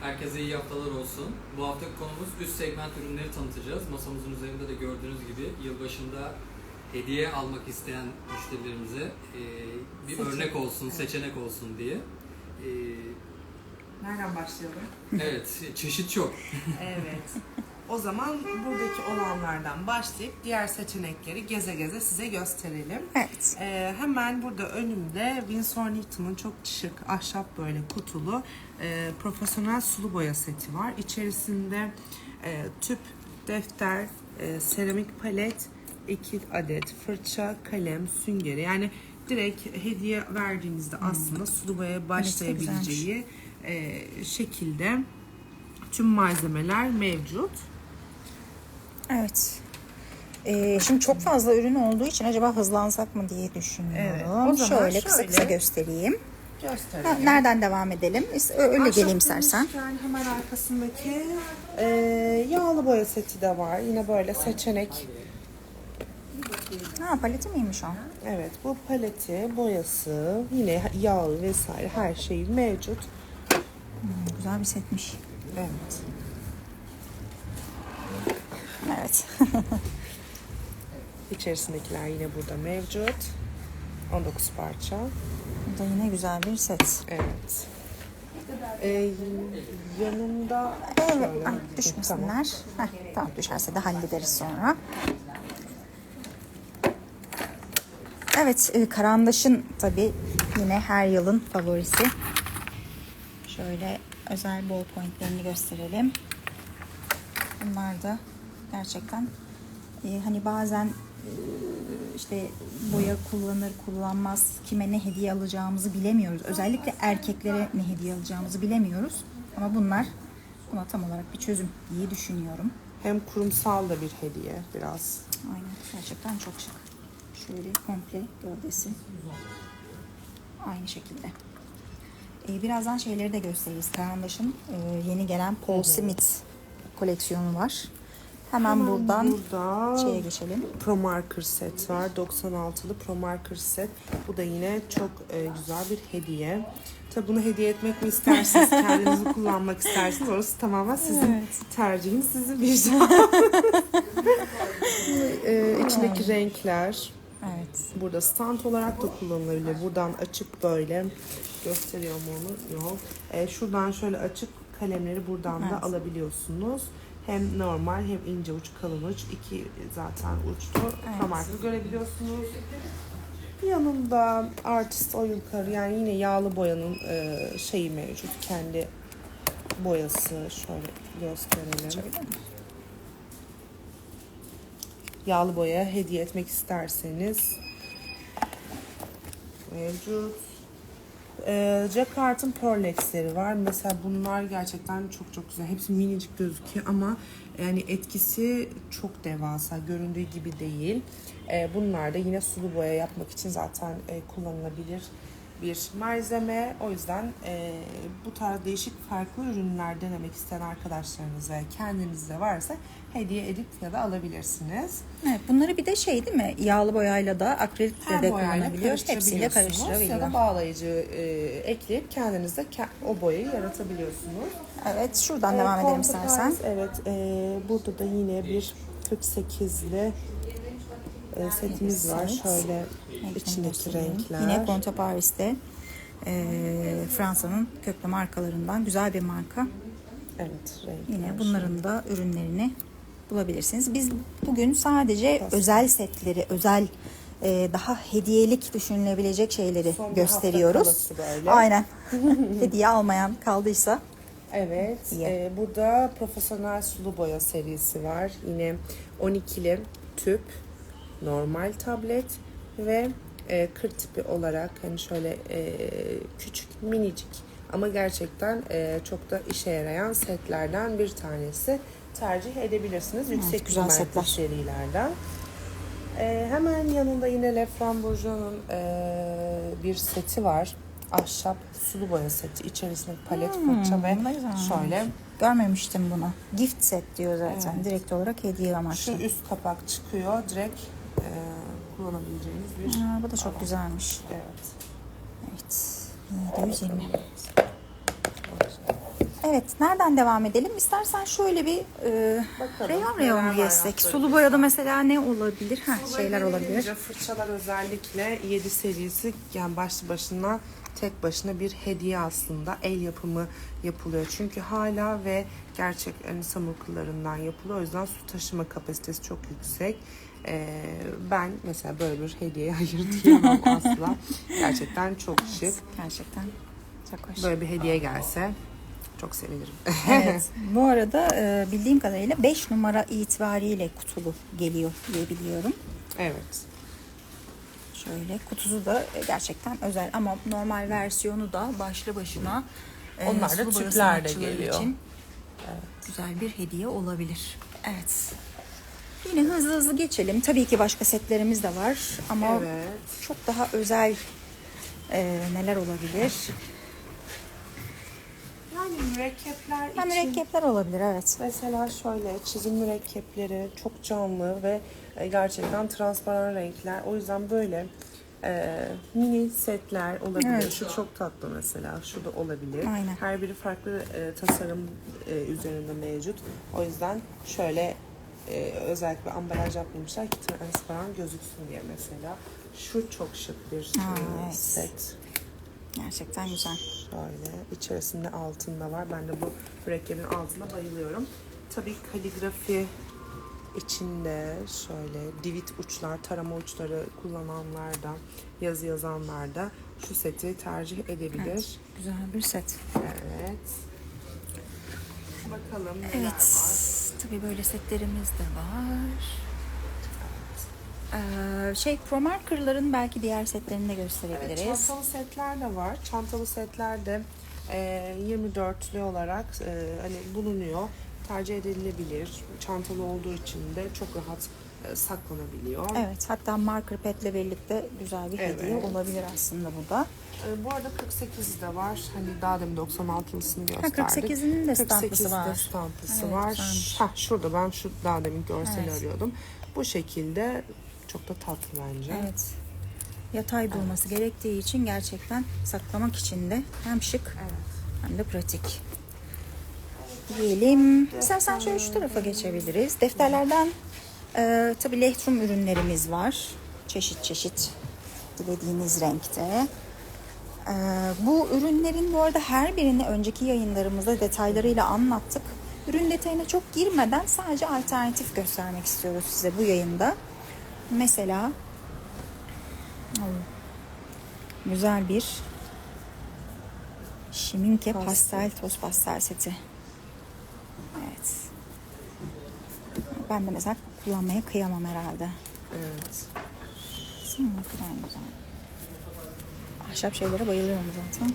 Herkese iyi haftalar olsun. Bu haftaki konumuz üst segment ürünleri tanıtacağız. Masamızın üzerinde de gördüğünüz gibi yılbaşında hediye almak isteyen müşterilerimize e, bir Seçenek. örnek olsun, Evet. seçenek olsun diye. E, Nereden başlayalım? evet, çeşit çok. Evet. O zaman buradaki olanlardan başlayıp diğer seçenekleri geze geze size gösterelim. Evet. Ee, hemen burada önümde Winsor Newton'un çok şık ahşap böyle kutulu e, profesyonel sulu boya seti var. İçerisinde e, tüp, defter, e, seramik palet, iki adet fırça, kalem, süngeri. Yani direkt hediye verdiğinizde aslında sulu boyaya başlayabileceği e, şekilde tüm malzemeler mevcut. Evet. Ee, şimdi çok fazla ürün olduğu için acaba hızlansak mı diye düşünüyorum. Evet, o zaman şöyle, kısa şöyle kısa göstereyim. Ha, Gösterelim. nereden devam edelim? Öyle geleyim Ahşap istersen. demişken hemen arkasındaki e, yağlı boya seti de var. Yine böyle seçenek. Ha paleti miymiş o? Evet bu paleti, boyası, yine yağı vesaire her şeyi mevcut. Hmm, güzel bir setmiş. Evet. Evet. İçerisindekiler yine burada mevcut. 19 parça. Bu da yine güzel bir set. Evet. E, yanında Evet, ah, Hı, tamam. düşmesinler. Heh, tamam düşerse de hallederiz sonra. Evet, e, Karandaş'ın tabii yine her yılın favorisi. Şöyle özel ball pointlerini gösterelim. Bunlar da gerçekten e, hani bazen e, işte boya kullanır kullanmaz kime ne hediye alacağımızı bilemiyoruz. Özellikle erkeklere ne hediye alacağımızı bilemiyoruz. Ama bunlar buna tam olarak bir çözüm diye düşünüyorum. Hem kurumsal da bir hediye biraz. Aynen gerçekten çok şık. Şöyle komple gövdesi. Aynı şekilde. Ee, birazdan şeyleri de gösteririz. Karandaş'ın e, yeni gelen Paul Smith koleksiyonu var. Hemen, buradan burada şeye geçelim. Pro Marker set var. 96'lı Pro Marker set. Bu da yine çok e, güzel bir hediye. Tabi bunu hediye etmek mi istersiniz, kendinizi kullanmak istersiniz. Orası tamamen sizin tercihiniz, sizin vicdanınız. e, içindeki renkler Evet. burada stand olarak da kullanılabilir. Buradan açıp böyle gösteriyorum onu. Yok. E, şuradan şöyle açıp kalemleri buradan da Evet. alabiliyorsunuz. Hem normal hem ince uç kalın uç. iki zaten uçtu. Evet. Parmakla görebiliyorsunuz. Yanında artist oil kar yani yine yağlı boyanın e, şeyi mevcut. Kendi boyası şöyle gösterelim. Yağlı boya hediye etmek isterseniz mevcut. Ee, Jacquard'ın Pearlex'leri var. Mesela bunlar gerçekten çok çok güzel. Hepsi minicik gözüküyor ama yani etkisi çok devasa. Göründüğü gibi değil. Ee, bunlar da yine sulu boya yapmak için zaten e, kullanılabilir bir malzeme. O yüzden e, bu tarz değişik farklı ürünler denemek isteyen arkadaşlarınız ve kendiniz de varsa hediye edip ya da alabilirsiniz. Evet, bunları bir de şey değil mi? Yağlı boyayla da akrilikle de kullanabiliyoruz. Hepsiyle karıştırabiliyorsunuz Ya da bağlayıcı e, ekleyip kendiniz de ke- o boyayı yaratabiliyorsunuz. Evet, şuradan Ee, devam edelim istersen. Evet, e, burada da yine bir 48'li e, setimiz var. Şöyle içindeki renkler. Yine Ponto Paris'te e, Fransa'nın köklü markalarından güzel bir marka. Evet, renkler. Yine bunların da ürünlerini bulabilirsiniz. Biz bugün sadece özel setleri, özel e, daha hediyelik düşünülebilecek şeyleri Son gösteriyoruz. Aynen. Hediye almayan kaldıysa Evet, İyi. e, burada profesyonel sulu boya serisi var. Yine 12'li tüp, normal tablet ve e, kır tipi olarak hani şöyle e, küçük, minicik ama gerçekten e, çok da işe yarayan setlerden bir tanesi. Tercih edebilirsiniz. Yüksek güzel pigmentli setler. serilerden. E, hemen yanında yine Le Frambourgeois'un e, bir seti var. Ahşap sulu boya seti. İçerisinde palet, fırça ve şöyle görmemiştim bunu. Gift set diyor zaten. Evet. Direkt olarak hediye şu amaçlı. üst kapak çıkıyor. Direkt e, kullanabileceğiniz bir Ha, bu da çok güzelmiş. evet. Evet. 720. Evet, nereden devam edelim? İstersen şöyle bir e, Bakalım, reyon reyon mu geçsek? Sulu boyada mesela ne olabilir? Ha, şeyler olabilir. Fırçalar özellikle 7 serisi yani başlı başına tek başına bir hediye aslında. El yapımı yapılıyor. Çünkü hala ve gerçek hani samur kıllarından yapılıyor. O yüzden su taşıma kapasitesi çok yüksek. Ee, ben mesela böyle bir hediyeye hayır diyemem asla. Gerçekten çok şık. Gerçekten çok hoş. Böyle bir hediye gelse çok sevinirim. Evet. Bu arada e, bildiğim kadarıyla 5 numara itibariyle kutulu geliyor diye biliyorum. evet. Şöyle kutusu da gerçekten özel ama normal versiyonu da başlı başına e, Onlar da sulu boya tüpler de sanatçıları geliyor. için güzel bir hediye olabilir. Evet. Yine hızlı hızlı geçelim. Tabii ki başka setlerimiz de var ama Evet. çok daha özel e, neler olabilir? Yani mürekkepler Ha, için mürekkepler olabilir evet. Mesela şöyle çizim mürekkepleri çok canlı ve e, gerçekten transparan renkler. O yüzden böyle e, mini setler olabilir. Evet. Şu çok tatlı mesela. Şu da olabilir. Aynen. Her biri farklı e, tasarım e, üzerinde mevcut. O yüzden şöyle e, özellikle ambalaj yapmamışlar ki transparan gözüksün diye mesela. Şu çok şık bir Aa, e, evet. set. Gerçekten güzel. Şöyle içerisinde altında var. Ben de bu mürekkebin altına bayılıyorum. Tabii kaligrafi içinde şöyle divit uçlar, tarama uçları kullananlar da, yazı yazanlar da şu seti tercih edebilir. Evet. Güzel bir set. Evet. Bakalım neler Evet. var. Tabii böyle setlerimiz de var. Ee, şey Pro Marker'ların belki diğer setlerini de Evet, gösterebiliriz. çantalı setler de var. Çantalı setler de e, 24'lü olarak e, hani bulunuyor. Tercih edilebilir. Çantalı olduğu için de çok rahat e, saklanabiliyor. Evet, hatta marker pad'le birlikte güzel bir hediye Evet. olabilir aslında bu da. E, bu arada 48 de var. Hani daha demin 96'lısını Ha, gösterdik. 48'inin de 48'de stamplısı var. stamplısı Evet, var. Heh, şurada ben şu daha demin görseli Evet. arıyordum. Bu şekilde çok da tatlı bence. Evet. Yatay durması gerektiği için gerçekten saklamak için de hem şık Evet. hem de pratik. Diyelim. İstersen şöyle şu tarafa geçebiliriz. Defterlerden e, tabii Lightroom ürünlerimiz var. Çeşit çeşit dilediğiniz renkte. E, bu ürünlerin bu arada her birini önceki yayınlarımızda detaylarıyla anlattık. Ürün detayına çok girmeden sadece alternatif göstermek istiyoruz size bu yayında. Mesela oh, güzel bir Şiminke Pastel. pastel toz pastel seti. Evet. Ben de mesela kullanmaya kıyamam herhalde. Evet. Kadar güzel. Ahşap şeylere bayılıyorum zaten.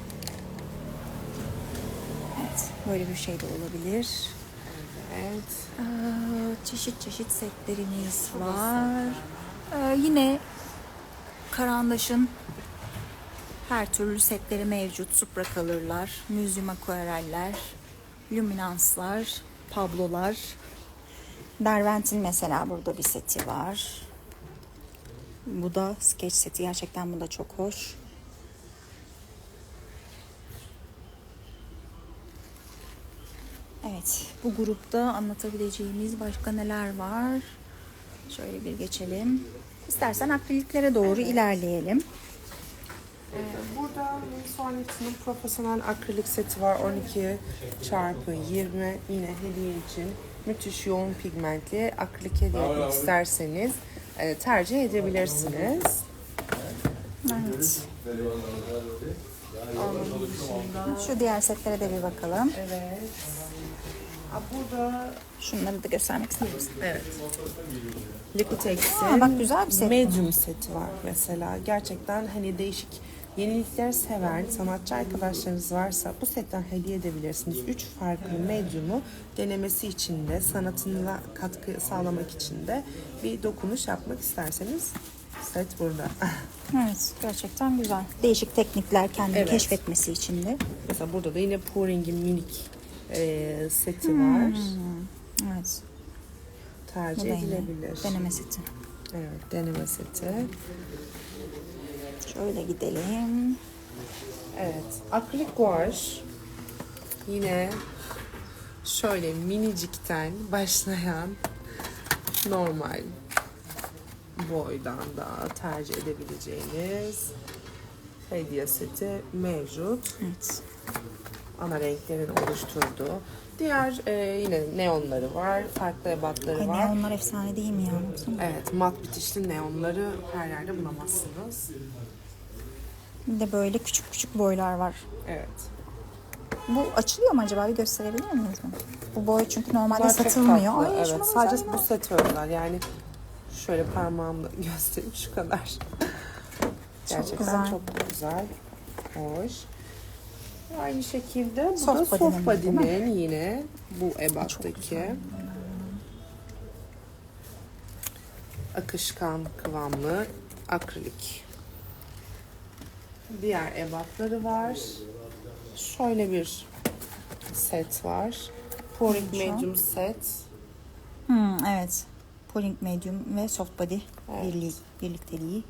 Evet, böyle bir şey de olabilir. Evet. Aa, çeşit çeşit setlerimiz var. Ee, yine Karandaş'ın her türlü setleri mevcut. Supra kalırlar, müzyum aquareller, luminanslar, pablolar. Derwent'in mesela burada bir seti var. Bu da sketch seti. Gerçekten bu da çok hoş. Evet, bu grupta anlatabileceğimiz başka neler var? Şöyle bir geçelim. İstersen akriliklere doğru ilerleyelim. Ee, Burada Sonrix'in profesyonel akrilik seti var. 12 çarpı 20 yine hediye için müthiş yoğun pigmentli akrilik hediye etmek isterseniz e, tercih edebilirsiniz. Evet. Şu diğer setlere de bir bakalım. evet. Burada Şunları da göstermek ister misin? evet. Liquitex'in Aa, bak güzel bir set medium seti var mesela. Gerçekten hani değişik yenilikler seven sanatçı arkadaşlarınız varsa bu setten hediye edebilirsiniz. Üç farklı medyumu denemesi için de sanatına katkı sağlamak için de bir dokunuş yapmak isterseniz set burada. Evet, gerçekten güzel. Değişik teknikler kendini Evet. keşfetmesi için de. Mesela burada da yine Pouring'in minik e, seti var. Evet, bu Tercih da yine edilebilir. deneme seti. Evet, deneme seti. Şöyle gidelim. Evet, akrilik guaj. Yine şöyle minicikten başlayan normal boydan da tercih edebileceğiniz hediye seti mevcut. Evet. Ana renklerin oluşturduğu. Diğer e, yine neonları var, farklı ebatları Ay, var. neonlar efsane değil mi ya? Baksana. Evet, mat bitişli neonları her yerde bulamazsınız. Bir de böyle küçük küçük boylar var. Evet. Bu açılıyor mu acaba? Bir gösterebilir miyiz? mi? Bu boy çünkü normalde Bunlar çok satılmıyor. tatlı, Ay, evet, sadece bu özel. Yani şöyle parmağımla göstereyim şu kadar. Gerçekten güzel. çok güzel. Hoş. Aynı şekilde bu Soft da soft body'nin yine bu ebattaki akışkan kıvamlı akrilik. Diğer ebatları var. Şöyle bir set var. Pouring medium set. Hmm, evet. Pooling medium ve soft body Evet. birliği, birlikteliği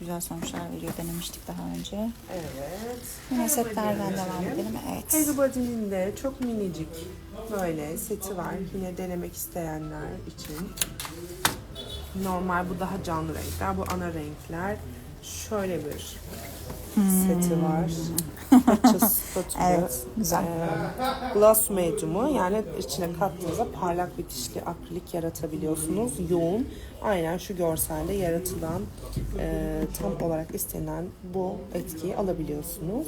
güzel sonuçlar veriyor. Denemiştik daha önce. Evet. Yine setlerden devam edelim. Evet. Everybody'nin de çok minicik böyle seti var. Yine denemek isteyenler için. Normal bu daha canlı renkler. Bu ana renkler. Şöyle bir seti var. Fıçı spatula. Hmm. Evet, güzel. Ee, gloss medium'u yani içine kattığınızda parlak bitişli akrilik yaratabiliyorsunuz. Yoğun. Aynen şu görselde yaratılan e, tam olarak istenen bu etkiyi alabiliyorsunuz.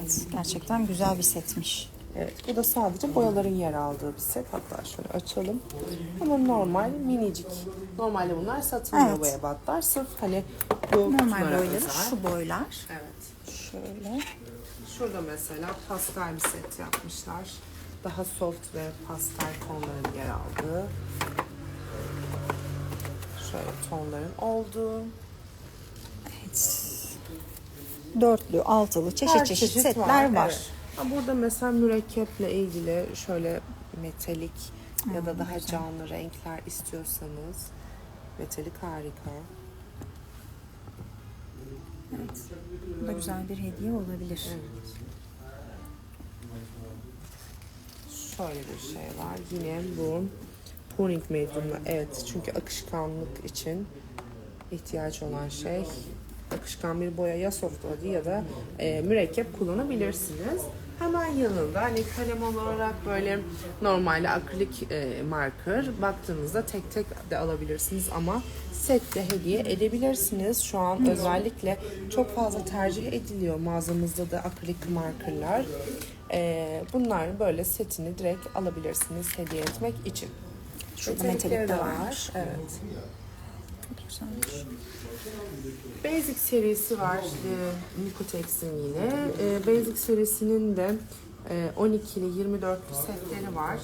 Evet, gerçekten güzel bir setmiş. Evet, bu da sadece boyaların yer aldığı bir set. Hatta şöyle açalım. Ama normal, minicik. Normalde bunlar satılmıyor Evet. bu ebatlar. Sırf hani bu Normal boyları şu boylar. Evet. Şöyle. Şurada mesela pastel bir set yapmışlar. Daha soft ve pastel tonların yer aldığı. Şöyle tonların olduğu. Evet. Dörtlü, altılı, çeşit Her çeşit, setler var. evet. Ha, Burada mesela mürekkeple ilgili şöyle metalik ya da daha canlı renkler istiyorsanız metalik harika. Evet. Bu da güzel bir hediye olabilir. Evet. Şöyle bir şey var. Yine bu pouring medium'la evet çünkü akışkanlık için ihtiyaç olan şey akışkan bir boya ya soft body ya da e, mürekkep kullanabilirsiniz. Hemen yanında hani kalem olarak böyle normalde akrilik e, marker baktığınızda tek tek de alabilirsiniz ama set de hediye edebilirsiniz. Şu an özellikle çok fazla tercih ediliyor mağazamızda da akrilik markerlar. E, bunlar böyle setini direkt alabilirsiniz hediye etmek için. Metalikleri metalik de varmış. Evet. Güzelmiş. Basic serisi var e, Nicotex'in yine. E, Basic serisinin de e, 12'li 24'lü setleri var.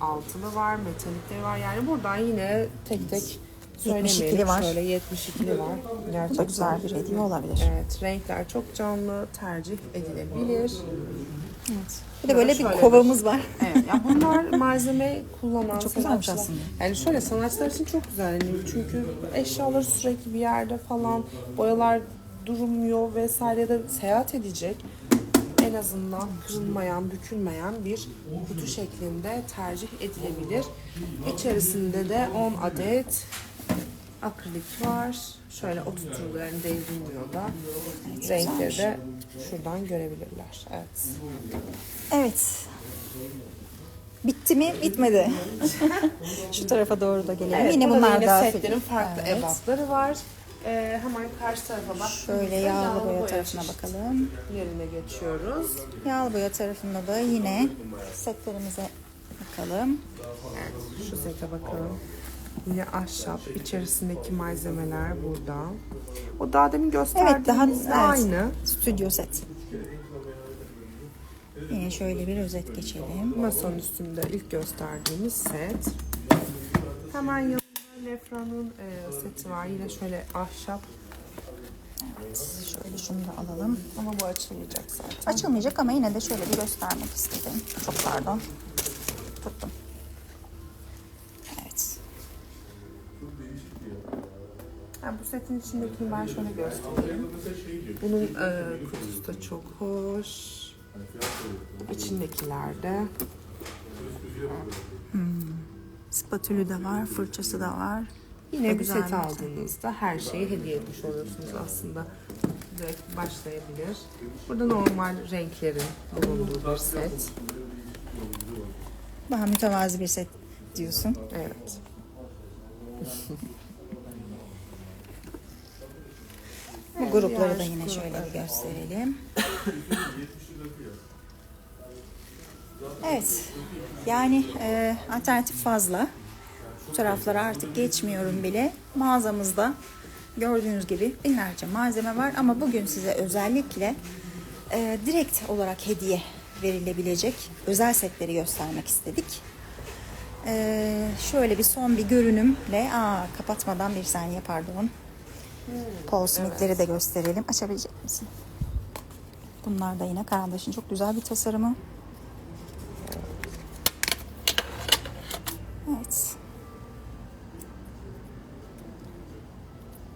Altılı var, metalikleri var. Yani buradan yine tek tek 72'li söylemeyelim. var. Şöyle 72'li var. Bu Gerçekten. da güzel bir hediye olabilir. Evet, renkler çok canlı, tercih edilebilir. Evet. Bir de böyle bir kovamız var. Evet, ya bunlar malzeme kullanan Çok güzelmiş aslında. Yani şöyle sanatçılar için çok güzel. Yani çünkü eşyaları sürekli bir yerde falan boyalar durmuyor vesaire ya da seyahat edecek. En azından kırılmayan, bükülmeyen bir kutu şeklinde tercih edilebilir. İçerisinde de 10 adet akrilik var. Şöyle oturtuluyor yani devrilmiyor da. Renkleri de şuradan görebilirler. Evet. Evet. Bitti mi? Bitmedi. Şu tarafa doğru da gelelim. Evet, yine burada da bunlar yine daha setlerin farklı Evet. ebatları var. Ee, hemen karşı tarafa baktığımızda Şöyle yağlı boya boya tarafına bakalım. Yerine geçiyoruz. Yağlı boya tarafında da yine setlerimize bakalım. Şu sete bakalım. Yine ahşap. içerisindeki malzemeler burada. O daha demin Evet daha gösterdiğimizle evet, aynı. stüdyo set. Yine şöyle bir özet geçelim. Masanın üstünde ilk gösterdiğimiz set. Hemen yanında Lefra'nın e, seti var. Yine şöyle ahşap Şöyle şunu da alalım. ama bu açılmayacak zaten. Açılmayacak ama yine de şöyle bir göstermek istedim. Çok pardon. Tuttum. Setin içindekini ben şöyle göstereyim. Bunun e, kutusu da çok hoş. İçindekiler de Spatülü de var, fırçası da var. Yine bir set aldığınızda her şeyi hediye etmiş oluyorsunuz aslında. Direkt başlayabilir. Burada normal renklerin bulunduğu bir set. Daha mütevazi bir set diyorsun. Evet. Bu grupları da yine şöyle bir gösterelim. Evet. Yani e, alternatif fazla. Bu taraflara artık geçmiyorum bile. Mağazamızda gördüğünüz gibi binlerce malzeme var ama bugün size özellikle e, direkt olarak hediye verilebilecek özel setleri göstermek istedik. E, şöyle bir son bir görünümle, aa kapatmadan bir saniye pardon. Paul Smith'leri de gösterelim. Açabilecek misin? Bunlar da yine Karandaş'ın çok güzel bir tasarımı. Evet.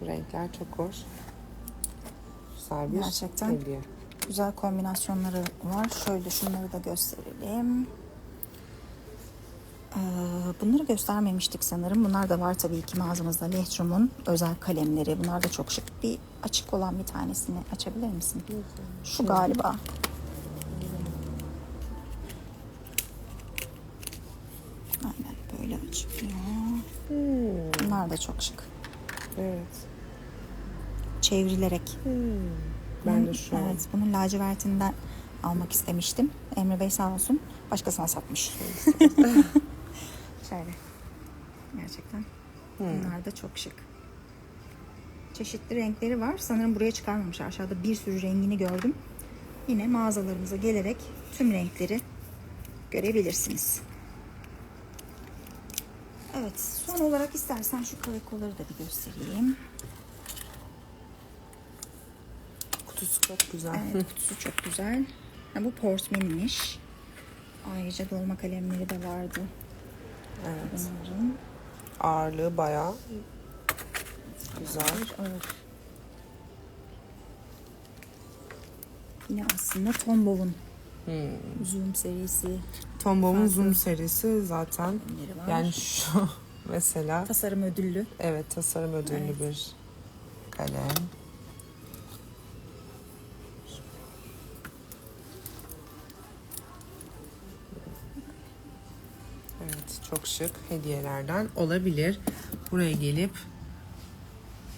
Renkler çok hoş. Güzel bir Gerçekten. hediye. Güzel kombinasyonları var. Şöyle şunları da gösterelim. Ee, bunları göstermemiştik sanırım. Bunlar da var tabii ki mağazamızda. Lehtrum'un özel kalemleri. Bunlar da çok şık. Bir açık olan bir tanesini açabilir misin? Şu galiba. Aynen böyle açılıyor. Bunlar da çok şık. Evet. Çevrilerek. Ben de şu an Evet, bunun lacivertinden almak istemiştim. Emre Bey sağ olsun başkasına satmış. Şöyle. Gerçekten. Bunlar da çok şık. Çeşitli renkleri var. Sanırım buraya çıkarmamış. Aşağıda bir sürü rengini gördüm. Yine mağazalarımıza gelerek tüm renkleri görebilirsiniz. Evet, son olarak istersen şu karakolları da bir göstereyim. kutusu çok güzel. Evet, kutusu çok güzel. Ha, bu portmanmiş. Ayrıca dolma kalemleri de vardı Evet. bunların. Ağırlığı bayağı güzel. Evet. Yine aslında Tombow'un Hmm. Zoom serisi Tombow'un. Zoom serisi zaten yani şu mesela tasarım ödüllü. evet tasarım ödüllü Evet. bir kalem. Çok şık hediyelerden olabilir. Buraya gelip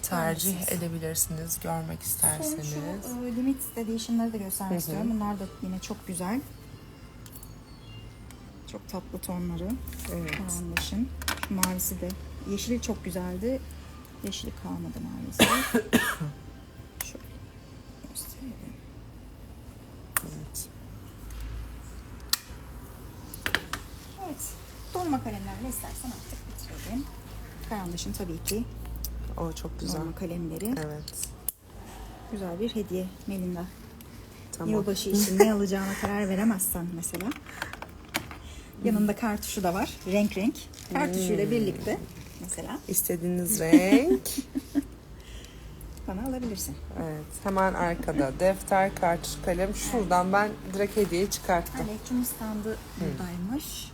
tercih Evet. edebilirsiniz görmek isterseniz. şu e, Limit Edition'ları da göstermek istiyorum. Bunlar da yine çok güzel. Çok tatlı tonları. Evet. Karandaşın. Şu mavisi de. Yeşili çok güzeldi. Yeşili kalmadı maalesef. Şöyle gösterelim. evet. Evet. Dolma kalemlerle istersen artık bitirelim. Karandaşın tabii ki O çok güzel. dolma kalemleri. Evet. Güzel bir hediye Melinda. Tamam. Yılbaşı için ne alacağına karar veremezsen mesela. Yanında kartuşu da var. Renk renk. Kartuşuyla Hmm. birlikte mesela İstediğiniz renk. bana alabilirsin. Evet, hemen arkada defter, kart, kalem. Şuradan ben direkt hediye çıkarttım. Elektron standı buradaymış.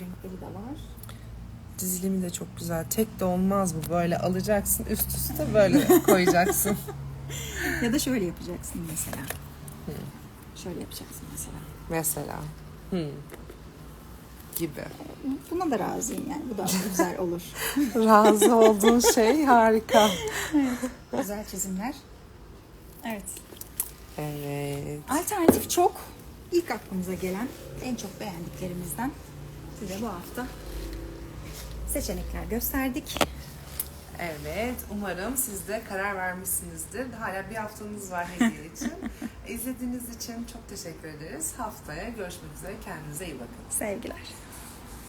Renkleri de var. Dizilimi de çok güzel. Tek de olmaz bu. Böyle alacaksın, üst üste böyle koyacaksın. Ya da şöyle yapacaksın mesela. Şöyle yapacaksın mesela. Mesela. Hmm. Gibi. Buna da razıyım yani. Bu da güzel olur. Razı olduğun şey harika. güzel çizimler. Evet. Evet. Alternatif çok. İlk aklımıza gelen en çok beğendiklerimizden size bu hafta seçenekler gösterdik. Evet, umarım siz de karar vermişsinizdir. Hala bir haftanız var hediye için. İzlediğiniz için çok teşekkür ederiz. Haftaya görüşmek üzere. Kendinize iyi bakın. Sevgiler.